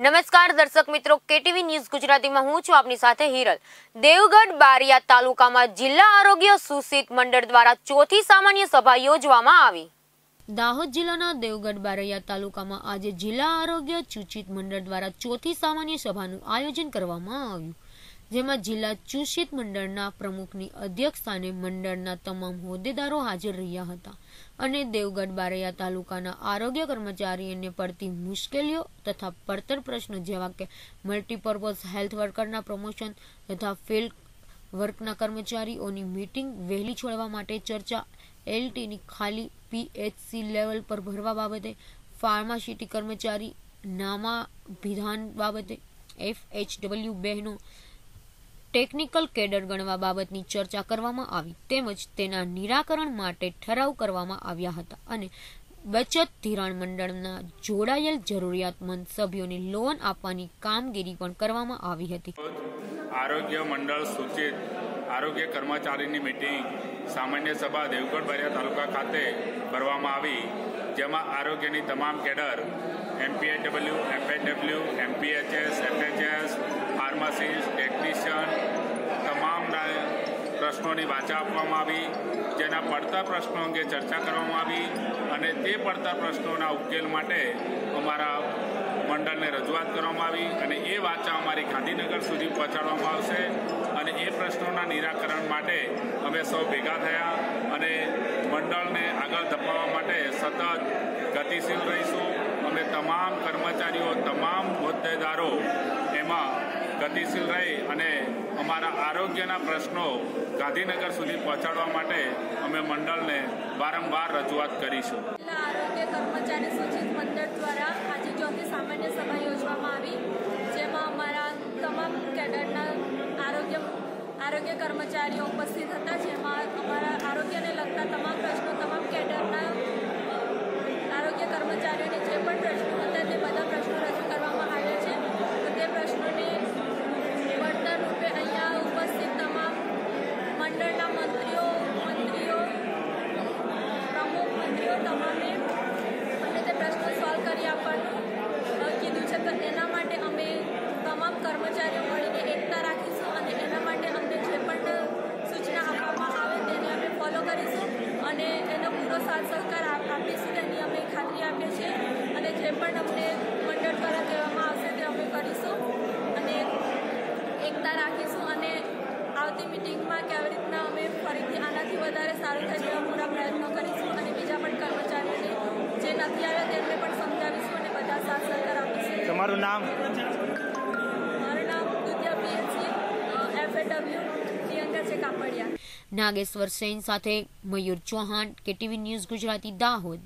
નમસ્કાર દર્શક મિત્રો, કેટીવી ન્યૂઝ ગુજરાતીમાં હું છું આપની સાથે હિરલ. દેવગઢ બારિયા તાલુકામાં જિલ્લા આરોગ્ય સુશીત મંડળ દ્વારા ચોથી સામાન્ય સભા યોજવામાં આવી. દાહોદ જિલ્લાના દેવગઢ બારૈયા તાલુકામાં આજે જિલ્લા આરોગ્ય સૂચિત મંડળ દ્વારા ચોથી સામાન્ય સભાનું આયોજન કરવામાં આવ્યું. જેમાં જિલ્લા ચૂષિત મંડળના પ્રમુખની અધ્યક્ષસ્થાને મંડળના તમામ હોદ્દેદારો હાજર રહ્યા હતા અને દેવગઢ બારૈયા તાલુકાના આરોગ્ય કર્મચારીઓને પડતી મુશ્કેલીઓ તથા પડતર પ્રશ્નો જેવા કે મલ્ટીપર્પઝ હેલ્થ વર્કરના પ્રમોશન તથા ફિલ્ડ વર્કના કર્મચારીઓની મીટિંગ વહેલી છોડવા માટે ચર્ચા, એલટીની ખાલી પીએચસી લેવલ પર ભરવા બાબતે, ફાર્માસિટી કર્મચારી નામા વિધાન બાબતે એફ એચ ડબલ્યુ બહેનો ટેકનિકલ કેડર ગણવા બાબતની ચર્ચા કરવામાં આવી, તેમજ તેના નિરાકરણ માટે ઠરાવ કરવામાં આવ્યા હતા અને બચત ધિરાણ મંડળના જોડાયેલ જરૂરિયાતમંદ સભ્યોને લોન આપવાની કામગીરી પણ કરવામાં આવી હતી. આરોગ્ય મંડળ સૂચિત આરોગ્ય કર્મચારીની મિટિંગ સામાન્ય સભા દેવગઢ બારિયા તાલુકા ખાતે ભરવામાં આવી, જેમાં આરોગ્યની તમામ cadre MPHW FHW MPHS FHS pharmacist પ્રશ્નોની વાચા આપવામાં આવી, જેના પડતર પ્રશ્નો અંગે ચર્ચા કરવામાં આવી અને તે પડતર પ્રશ્નોના ઉકેલ માટે અમારા મંડળને રજૂઆત કરવામાં આવી અને એ વાચા અમારી ગાંધીનગર સુધી પહોંચાડવામાં આવશે અને એ પ્રશ્નોના નિરાકરણ માટે અમે સૌ ભેગા થયા અને મંડળને આગળ ધપાવવા માટે સતત ગતિશીલ રહીશું. અમે તમામ કર્મચારીઓ, તમામ હોદ્દેદારો એમાં ગતિશીલ રહી અને અમારા આરોગ્યના પ્રશ્નો ગાંધીનગર સુધી પહોંચાડવા માટે અમે મંડળને વારંવાર રજૂઆત કરીશું. આરોગ્ય કર્મચારી સૂચિત મંડળ દ્વારા આજે ચોથી સામાન્ય સભા યોજવામાં આવી, જેમાં અમારા તમામ કેડરના આરોગ્ય આરોગ્ય કર્મચારીઓ ઉપસ્થિત હતા, જેમાં અમારા આરોગ્યને લગતા તમામ પ્રશ્નો, તમામ કેડરના આરોગ્ય કર્મચારીઓને જે પણ પ્રશ્નો હતા તે બધા પ્રશ્નો રજૂ કરવામાં આવ્યા છે તો તે પ્રશ્નોને વળતર રૂપે અહીંયા ઉપસ્થિત તમામ મંડળના મંત્રીઓ મંત્રીઓ પ્રમુખ મંત્રીઓ તમામે અમને તે પ્રશ્નો સોલ્વ કરી આપવાનું કીધું છે. તો એના માટે અમે તમામ કર્મચારીઓ મળીને એકતા રાખીશું અને એના માટે અમને જે પણ સૂચના આપવામાં આવે તેને અમે ફોલો કરીશું અને એનો પૂરો સાથ સહકાર આપ- આપીશું તેની અમે ખાતરી આપીએ છીએ. અને જે પણ અમને મંડળ દ્વારા કહેવામાં આવશે તે અમે કરીશું અને એકતા રાખીશું અને આવતી મિટિંગમાં કેવી રીતના અમે ફરીથી આનાથી વધારે સારું થાય તેવા પૂરા પ્રયત્નો કરીશું અને બીજા પણ કર્મચારીઓને જે નથી આવ્યા તેમને પણ સમજાવીશું અને બધા સાથ સહકાર આપીશું. તમારું નામ? મારું નામ એફએડબલ્યુ પ્રિયંકા છે કાપડિયા. નાગેશ્વર સેન સાથે મયુર ચૌહાણ કેટીવી ન્યૂઝ ગુજરાતી દાહોદ.